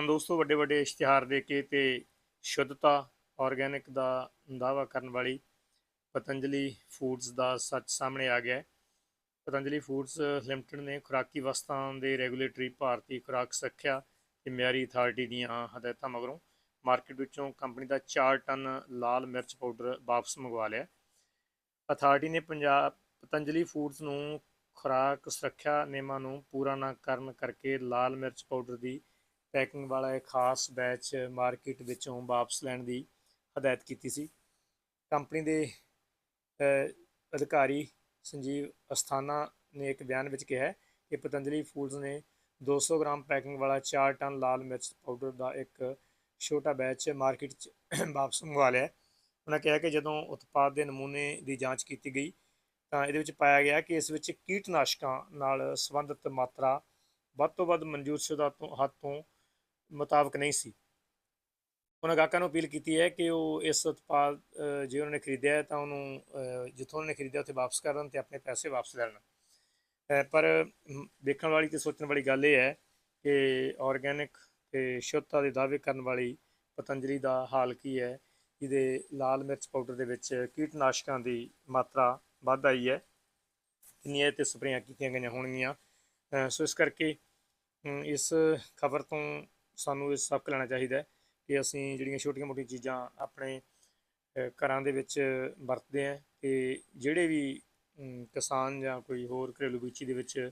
ਦੋਸਤੋ ਵੱਡੇ ਵੱਡੇ ਇਸ਼ਤਿਹਾਰ ਦੇ ਕੇ ਤੇ ਸ਼ੁੱਧਤਾ ਆਰਗੈਨਿਕ ਦਾ ਦਾਅਵਾ ਕਰਨ ਵਾਲੀ ਪਤੰਜਲੀ ਫੂਡਸ ਦਾ ਸੱਚ ਸਾਹਮਣੇ ਆ ਗਿਆ ਹੈ। ਪਤੰਜਲੀ ਫੂਡਸ ਲਿਮਟਿਡ ਨੇ ਖੁਰਾਕੀ ਵਸਤਾਂ ਦੇ ਰੈਗੂਲੇਟਰੀ ਭਾਰਤੀ ਖੁਰਾਕ ਸੁਰੱਖਿਆ ਤੇ ਮਿਆਰੀ ਅਥਾਰਟੀ ਦੀਆਂ ਹਦਾਇਤਾਂ ਮਗਰੋਂ ਮਾਰਕੀਟ ਵਿੱਚੋਂ ਕੰਪਨੀ ਦਾ 4 ਟਨ ਲਾਲ ਮਿਰਚ ਪਾਊਡਰ ਵਾਪਸ ਮੰਗਵਾ ਲਿਆ। ਅਥਾਰਟੀ ਨੇ ਪੰਜਾਬ, ਪਤੰਜਲੀ ਫੂਡਸ ਨੂੰ ਖੁਰਾਕ ਸੁਰੱਖਿਆ ਨਿਯਮਾਂ ਨੂੰ ਪੂਰਾ ਨਾ ਕਰਨ ਕਰਕੇ ਲਾਲ ਮਿਰਚ ਪਾਊਡਰ ਦੀ ਪੈਕਿੰਗ ਵਾਲਾ ਇਹ ਖਾਸ ਬੈਚ ਮਾਰਕੀਟ ਵਿੱਚੋਂ ਵਾਪਸ ਲੈਣ ਦੀ ਹਦਾਇਤ ਕੀਤੀ ਸੀ। ਕੰਪਨੀ ਦੇ ਅਧਿਕਾਰੀ ਸੰਜੀਵ ਅਸਥਾਨਾ ਨੇ ਇੱਕ ਬਿਆਨ ਵਿੱਚ ਕਿਹਾ ਕਿ ਪਤੰਜਲੀ ਫੂਡਸ ਨੇ 200 ਗ੍ਰਾਮ ਪੈਕਿੰਗ ਵਾਲਾ 4 ਟਨ ਲਾਲ ਮਿਰਚ ਪਾਊਡਰ ਦਾ ਇੱਕ ਛੋਟਾ ਬੈਚ ਮਾਰਕੀਟ 'ਚ ਵਾਪਸ ਮੰਗਵਾ ਲਿਆ ਉਹਨਾਂ ਕਿਹਾ ਕਿ ਜਦੋਂ ਉਤਪਾਦ ਦੇ ਨਮੂਨੇ ਦੀ ਜਾਂਚ ਕੀਤੀ ਗਈ ਤਾਂ ਇਹਦੇ ਵਿੱਚ ਪਾਇਆ ਗਿਆ ਕਿ ਇਸ ਵਿੱਚ ਕੀਟਨਾਸ਼ਕਾਂ ਨਾਲ ਸੰਬੰਧਿਤ ਮਾਤਰਾ ਵੱਧ ਤੋਂ ਵੱਧ ਮਨਜ਼ੂਰਸ਼ੁਦਾ ਤੋਂ ਹੱਦ ਤੋਂ ਮੁਤਾਬਕ ਨਹੀਂ ਸੀ। ਉਹਨਾਂ ਗਾਹਕਾਂ ਨੂੰ ਅਪੀਲ ਕੀਤੀ ਹੈ ਕਿ ਉਹ ਇਸ ਉਤਪਾਦ ਜੇ ਉਹਨਾਂ ਨੇ ਖਰੀਦਿਆ ਹੈ ਤਾਂ ਉਹਨੂੰ ਜਿੱਥੋਂ ਉਹਨਾਂ ਨੇ ਖਰੀਦਿਆ ਉੱਥੇ ਵਾਪਸ ਕਰਨ ਦੇਣ ਤੇ ਆਪਣੇ ਪੈਸੇ ਵਾਪਸ ਲੈ ਲੈਣ। ਪਰ ਦੇਖਣ ਵਾਲੀ ਤੇ ਸੋਚਣ ਵਾਲੀ ਗੱਲ ਇਹ ਹੈ ਕਿ ਆਰਗੈਨਿਕ ਤੇ ਸ਼ੁੱਧਤਾ ਦੇ ਦਾਅਵੇ ਕਰਨ ਵਾਲੀ ਪਤੰਜਲੀ ਦਾ ਹਾਲ ਕੀ ਹੈ? ਇਹਦੇ ਲਾਲ ਮਿਰਚ ਪਾਊਡਰ ਦੇ ਵਿੱਚ ਕੀਟਨਾਸ਼ਕਾਂ ਦੀ ਮਾਤਰਾ ਵੱਧ ਆਈ ਹੈ। ਕਿੰਨੀਆਂ ਇਹ ਤੇ ਸਪਰੇਆਂ ਕੀਤੀਆਂ ਗਈਆਂ ਹੋਣਗੀਆਂ। ਸੋ ਇਸ ਕਰਕੇ ਇਸ ਖਬਰ ਤੋਂ ਸਾਨੂੰ ਇਹ ਸਬਕ ਲੈਣਾ ਚਾਹੀਦਾ ਹੈ ਕਿ ਅਸੀਂ ਜਿਹੜੀਆਂ ਛੋਟੀਆਂ-ਮੋਟੀਆਂ ਚੀਜ਼ਾਂ ਆਪਣੇ ਘਰਾਂ ਦੇ ਵਿੱਚ ਵਰਤਦੇ ਹਾਂ ਤੇ ਜਿਹੜੇ ਵੀ ਕਿਸਾਨ ਜਾਂ ਕੋਈ ਹੋਰ ਘਰੇਲੂ ਬਗੀਚੀ ਦੇ ਵਿੱਚ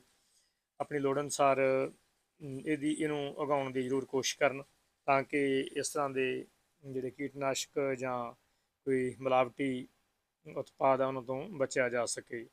ਆਪਣੀ ਲੋੜ ਅਨੁਸਾਰ ਇਹਦੀ, ਇਹਨੂੰ ਉਗਾਉਣ ਦੀ ਜ਼ਰੂਰ ਕੋਸ਼ਿਸ਼ ਕਰਨ ਤਾਂ ਕਿ ਇਸ ਤਰ੍ਹਾਂ ਦੇ ਜਿਹੜੇ ਕੀਟਨਾਸ਼ਕ ਜਾਂ ਕੋਈ ਮਿਲਾਵਟੀ ਉਤਪਾਦ ਆ ਉਹਨਾਂ ਤੋਂ ਬਚਿਆ ਜਾ ਸਕੇ।